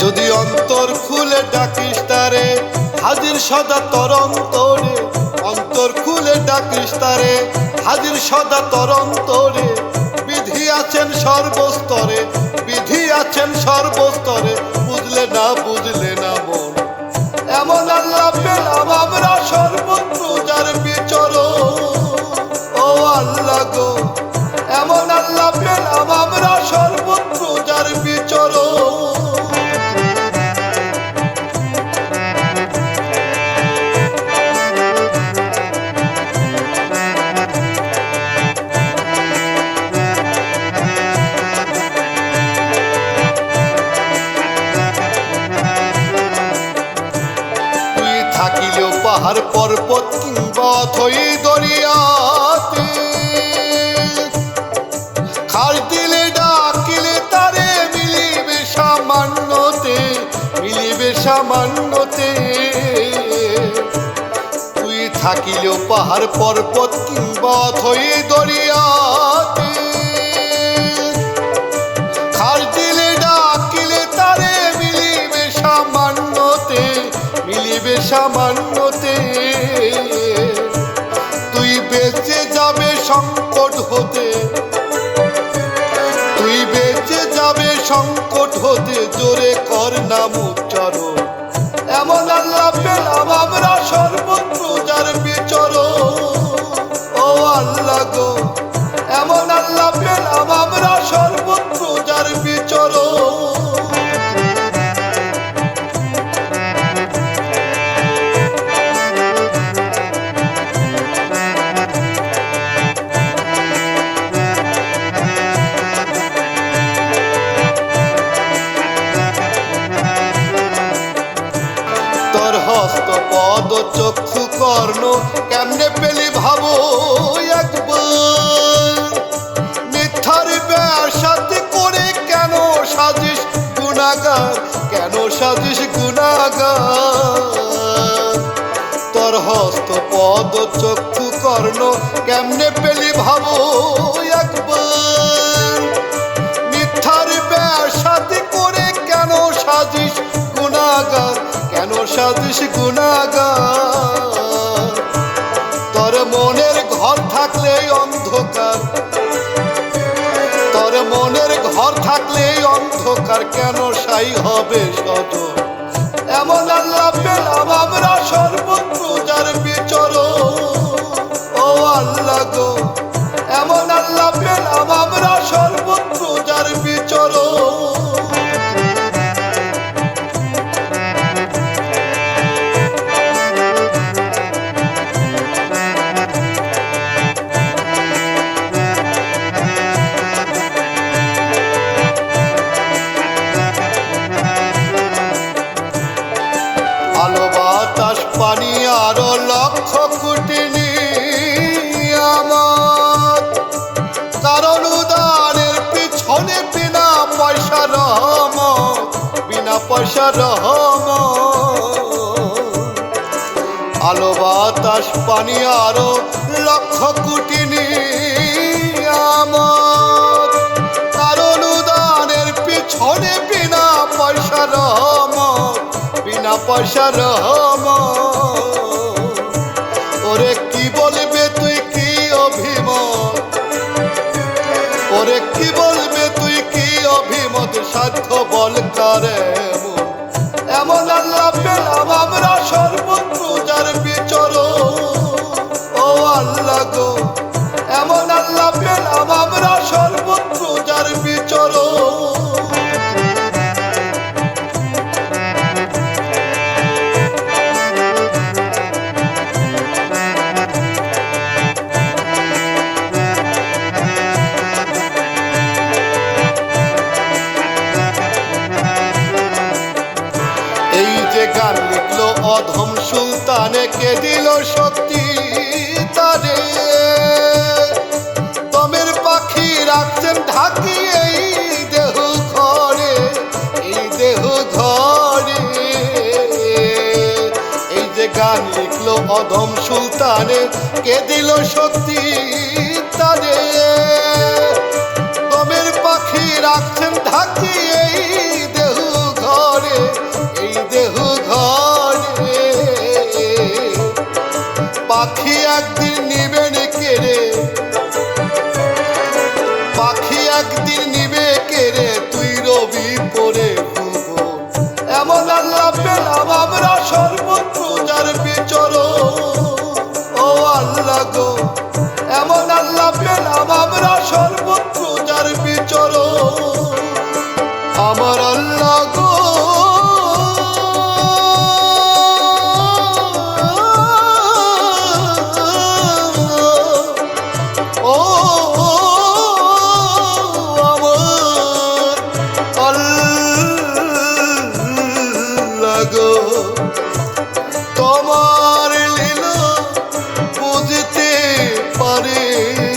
যদি অন্তর খুলে ডাকিস তারে, হাজির সদা তরন্তরে। অন্তর খুলে ডাকিস তারে, হাজির সদা তরন্তরে। বিধি আছেন সর্বস্তরে, বিধি আছেন সর্বস্তরে। বুঝলে না বুঝলে না পাহাড় পর্বত কিংবা থই দরিয়াতে। খাল দিলে ডাকিলে তারে মিলিবে সামান্যতে মিলিবে সামান্যতে। তুই থাকিলেও পাহাড় পর্বত কিংবা থই দরিয়াতে মিলিবে সামান্যতে। তুই বেঁচে যাবে সংকট হতে। তুই বেঁচে যাবে সংকট হতে, জোরে কর নাম উচ্চারণ। এমন আল্লাহ পেলাম আমরা সর্বত্র যার বিচর ও আল্লাহ গো, এমন আল্লাহ পেলাম আমরা সর্বত্র যার বিচর কর্ণ কেমনে পেলি ভাবো একবার? মিথ্যার সাথে করে কেন সাজিস গুণাগার? কেন সাজিস গুণাগার? তোর হস্ত পদ চক্ষু কর্ণ কেমনে পেলি ভাবো একবার? মিথ্যার সাথে করে কেন সাজিস গুণাগার? কেন সাজিস গুণাগার? ঘর থাকলে অন্ধকার কেন সাই হবে সদ এমন আল্লাহ পেলাম আমরা সর্বত্র যার বিচর ও আল্লাহ গো কোটি আমার। কারণ পিছনে বিনা পয়সা রহম বিনা পয়সা রহম আলো বাতাস, পানি, আরও লক্ষ কোটি আমার। পিছনে বিনা পয়সা রহম বিনা পয়সা রহম করে লিখলো অধম সুলতানে, কে দিল শক্তি তারে? দমের পাখি রাখছেন এই দেহ ঘরে, এই দেহ ঘরে। এই যে গান লিখলো অধম সুলতানে, কে দিল শক্তি তারে? দমের পাখি রাখছেন ঢাকি এই পাখি একদিন নিবেন কেড়ে পাখি একদিন নিবে কেড়ে তুই রবি পরে এমন আল্লাহ পেলাম, আমরা সর্বত্র যার বিচর ও আল্লাহ গো, এমন আল্লাহ পেলাম, আমরা সর্বত্র যার বিচর আমার পারে।